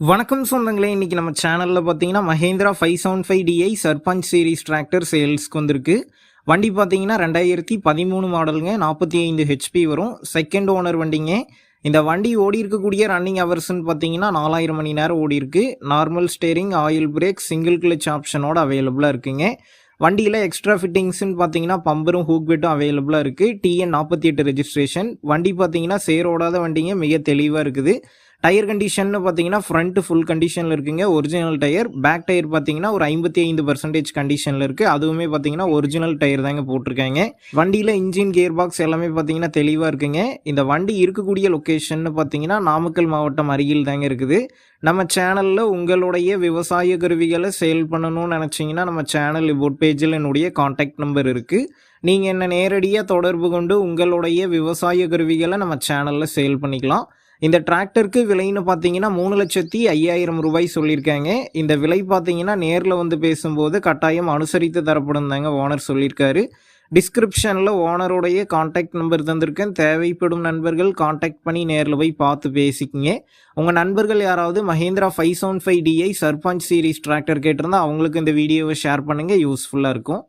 வணக்கம் சொந்தங்களே இன்றைக்கி நம்ம சேனலில் பார்த்தீங்கன்னா Mahindra five seven five DI Sarpanch series tractor சேல்ஸ்க்கு வந்திருக்கு. வண்டி பார்த்தீங்கன்னா ரெண்டாயிரத்தி பதிமூணு மாடலுங்க நாற்பத்தி ஐந்து ஹெச்பி வரும். செகண்ட் ஓனர் வண்டிங்க. இந்த வண்டி ஓடி இருக்கக்கூடிய ரன்னிங் ஹவர்ஸ்னு பார்த்தீங்கன்னா நாலாயிரம் மணி நேரம் ஓடி இருக்கு. Normal steering oil brake single clutch ஆப்ஷனோட அவைலபிளாக இருக்குங்க. வண்டியில் எக்ஸ்ட்ரா ஃபிட்டிங்ஸ்ன்னு பார்த்தீங்கன்னா பம்பரும் ஹூக் பெட்டும் அவைலபிளாக இருக்குது டிஎன் நாற்பத்தி எட்டு ரெஜிஸ்ட்ரேஷன் வண்டி பார்த்தீங்கன்னா சேரோடாத வண்டிங்க மிக தெளிவாக இருக்குது. டயர் கண்டிஷன்னு பார்த்தீங்கன்னா ஃப்ரண்ட் ஃபுல் கண்டிஷனில் இருக்குங்க. ஒரிஜினல் டயர் பேக் டயர் பார்த்தீங்கன்னா ஒரு ஐம்பத்தி ஐந்து பர்சன்டேஜ் கண்டிஷனில் இருக்குது அதுவுமே பார்த்தீங்கன்னா ஒரிஜினல் டயர் தாங்க போட்டிருக்காங்க. வண்டியில் இன்ஜின் கியர் பாக்ஸ் எல்லாமே பார்த்தீங்கன்னா தெளிவாக இருக்குங்க. இந்த வண்டி இருக்கக்கூடிய லொக்கேஷன் பார்த்தீங்கன்னா நாமக்கல் மாவட்டம் அருகில் தாங்க இருக்குது. நம்ம சேனலில் உங்களுடைய விவசாய கருவிகளை சேல் பண்ணணும்னு நினச்சிங்கன்னா நம்ம சேனல் இபோட் பேஜில் என்னுடைய காண்டாக்ட் நம்பர் இருக்குது நீங்கள் என்ன நேரடியாக தொடர்பு கொண்டு உங்களுடைய விவசாய கருவிகளை நம்ம சேனலில் சேல் பண்ணிக்கலாம். இந்த டிராக்டருக்கு விலைன்னு பார்த்தீங்கன்னா மூணு லட்சத்தி ஐயாயிரம் ரூபாய் சொல்லியிருக்காங்க. இந்த விலை பார்த்தீங்கன்னா நேரில் வந்து பேசும்போது கட்டாயம் அனுசரித்து தரப்படும் தாங்க ஓனர் சொல்லியிருக்காரு. டிஸ்கிரிப்ஷனில் ஓனருடைய காண்டாக்ட் நம்பர் தந்திருக்கேன். தேவைப்படும் நண்பர்கள் காண்டாக்ட் பண்ணி நேரில் போய் பார்த்து பேசிக்கிங்க. உங்கள் நண்பர்கள் யாராவது Mahindra five seven five DI Sarpanch series tractor கேட்டிருந்தா அவங்களுக்கு இந்த வீடியோவை ஷேர் பண்ணுங்கள் யூஸ்ஃபுல்லாக இருக்கும்.